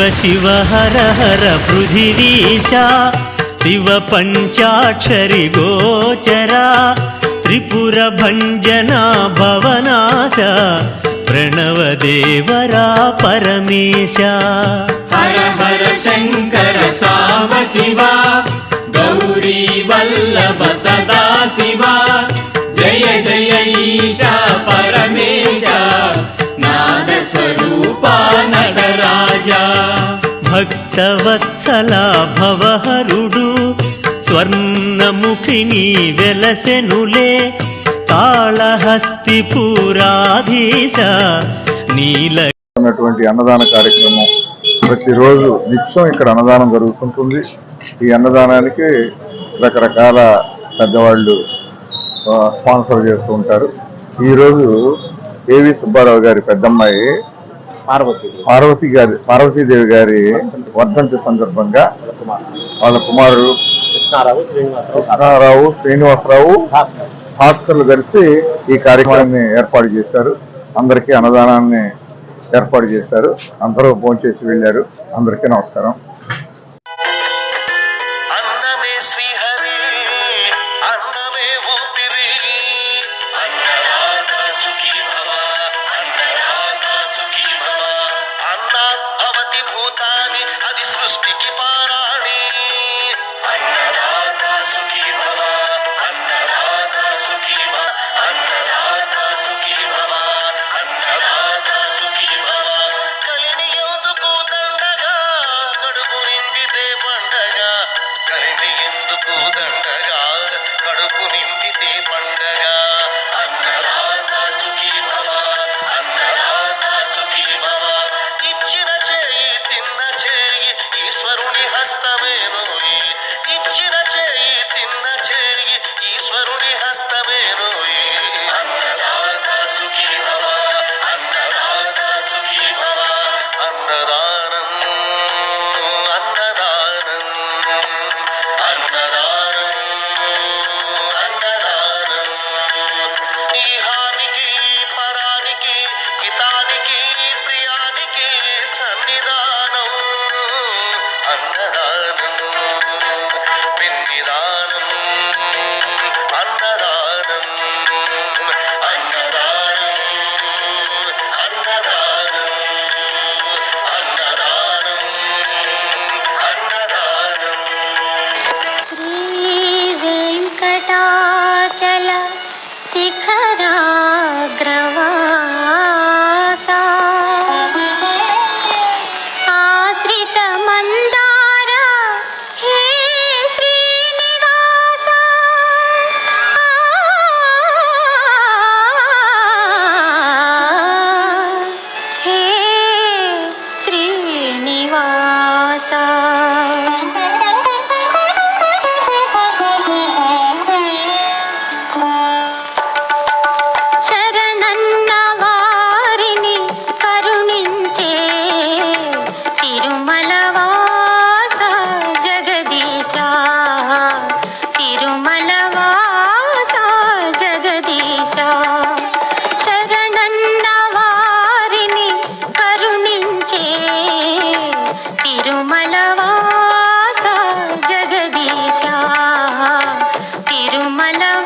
శివ శివ హర హర పృథివీశ శివ పంచాక్షరి గోచరా త్రిపుర భంజన భవనాశ ప్రణవదేవరా పరమేశ. హర హర శంకర సాంబ శివ గౌరీ వల్లభ సదా శివ జయ జయ ఈశా రాజా భక్తవత్సల భవహరుడు స్వర్ణముఖిని వెలసెనులే కాళహస్తిపురాధీశ నీల ఉన్నటువంటి అన్నదాన కార్యక్రమం ప్రతిరోజు నిత్యం ఇక్కడ అన్నదానం జరుగుతుంటుంది. ఈ అన్నదానానికి రకరకాల పెద్దవాళ్ళు స్పాన్సర్ చేస్తూ ఉంటారు. ఈరోజు ఏవి సుబ్బారావు గారి పెద్దమ్మాయి పార్వతి గారి పార్వతీదేవి గారి వర్ధంతి సందర్భంగా వాళ్ళ కుమారుడు కృష్ణారావు శ్రీనివాసరావు. కృష్ణారావు శ్రీనివాసరావు భాస్కర్. భాస్కర్లు కలిసి ఈ కార్యక్రమాన్ని ఏర్పాటు చేశారు. అందరికీ అన్నదానాన్ని ఏర్పాటు చేశారు. అందరూ భోంచేసి వెళ్ళారు. అందరికీ నమస్కారం. para मला